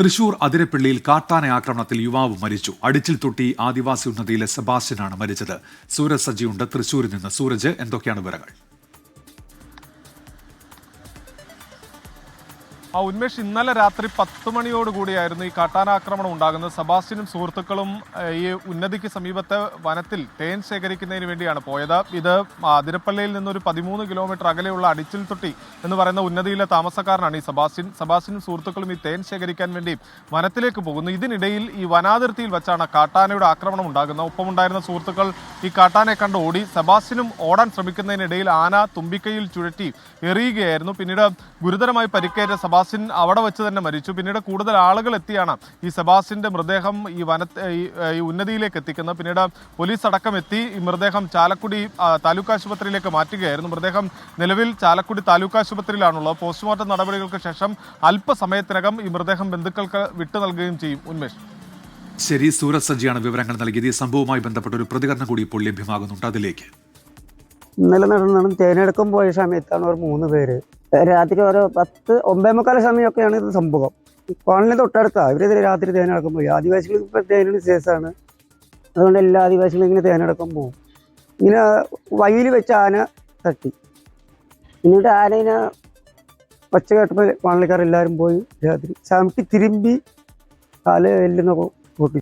തൃശൂർ അതിരപ്പള്ളിയിൽ കാട്ടാന ആക്രമണത്തിൽ യുവാവ് മരിച്ചു. അടിച്ചിൽ തൊട്ടി ആദിവാസി ഉന്നതിയിലെ സെബാസ്റ്റ്യനാണ് മരിച്ചത്. സൂരജ് സജിയുണ്ട് തൃശൂരിൽ നിന്ന്. സൂരജ് എന്തൊക്കെയാണ് വിവരങ്ങൾ? ആ ഉന്മേഷ് ഇന്നലെ രാത്രി പത്ത് മണിയോടുകൂടിയായിരുന്നു ഈ കാട്ടാനാക്രമണം ഉണ്ടാകുന്നത്. സെബാസ്റ്റ്യനും സുഹൃത്തുക്കളും ഈ ഉന്നതിക്ക് സമീപത്തെ വനത്തിൽ തേൻ ശേഖരിക്കുന്നതിന് വേണ്ടിയാണ് പോയത്. ഇത് അതിരപ്പള്ളിയിൽ നിന്നൊരു പതിമൂന്ന് കിലോമീറ്റർ അകലെയുള്ള അടിച്ചിൽ തൊട്ടി എന്ന് പറയുന്ന ഉന്നതിയിലെ താമസക്കാരനാണ് ഈ സെബാസ്റ്റ്യൻ. സെബാസ്റ്റ്യനും സുഹൃത്തുക്കളും ഈ തേൻ ശേഖരിക്കാൻ വേണ്ടി വനത്തിലേക്ക് പോകുന്നു. ഇതിനിടയിൽ ഈ വനാതിർത്തിയിൽ വെച്ചാണ് കാട്ടാനയുടെ ആക്രമണം ഉണ്ടാകുന്നത്. ഒപ്പമുണ്ടായിരുന്ന സുഹൃത്തുക്കൾ ഈ കാട്ടാനെ കണ്ട് ഓടി സെബാസ്റ്റ്യനും ഓടാൻ ശ്രമിക്കുന്നതിനിടയിൽ ആന തുമ്പിക്കൈയിൽ ചുഴറ്റി എറിയുകയായിരുന്നു. പിന്നീട് ഗുരുതരമായി പരിക്കേറ്റ സെബാസ്റ്റ്യൻ അവിടെ വെച്ച് തന്നെ മരിച്ചു. പിന്നീട് കൂടുതൽ ആളുകൾ എത്തിയാണ് ഈ സെബാസിന്റെ മൃതദേഹം ഈ വന ഈ ഉന്നതിയിലേക്ക് എത്തിക്കുന്നത്. പിന്നീട് പോലീസ് അടക്കം എത്തി ഈ മൃതദേഹം ചാലക്കുടി താലൂക്ക് ആശുപത്രിയിലേക്ക് മാറ്റുകയായിരുന്നു. മൃതദേഹം നിലവിൽ ചാലക്കുടി താലൂക്ക് ആശുപത്രിയിലാണുള്ളത്. പോസ്റ്റ്മോർട്ടം നടപടികൾക്ക് ശേഷം അല്പസമയത്തിനകം ഈ മൃതദേഹം ബന്ധുക്കൾക്ക് വിട്ടു നൽകുകയും ചെയ്യും ഉന്മേഷ്. ശരി സൂരജ് സജിയാണ് വിവരങ്ങൾ നൽകിയത്. ഈ സംഭവവുമായി ബന്ധപ്പെട്ട ഒരു പ്രതികരണം കൂടി ഇപ്പോൾ ലഭ്യമാകുന്നുണ്ട്. അതിലേക്ക്. ഇന്നലെ നടന്നാണ് തേനെടുക്കാൻ പോയ സമയത്താണ് ഒരു മൂന്ന് പേര് രാത്രി ഓരോ പത്ത് ഒമ്പേ മുക്കാല സമയമൊക്കെയാണ് ഇത് സംഭവം. കോളനി തൊട്ടടുത്താണ് ഇവരിത് രാത്രി തേനെടുക്കാൻ പോയി ആദിവാസികൾ ഇപ്പം തേനിന് ശേഷമാണ് അതുകൊണ്ട് എല്ലാ ആദിവാസികളും ഇങ്ങനെ തേനെടുക്കാൻ പോകും ഇങ്ങനെ വയ്യിൽ വെച്ച് ആന തട്ടി. എന്നിട്ട് ആനയിനെ ഒച്ച കേട്ടപ്പോൾ കോളനിക്കാർ എല്ലാവരും പോയി രാത്രി. ചവിട്ടി തിരുമ്പി കാൽ എല്ലുന്ന പൊട്ടി.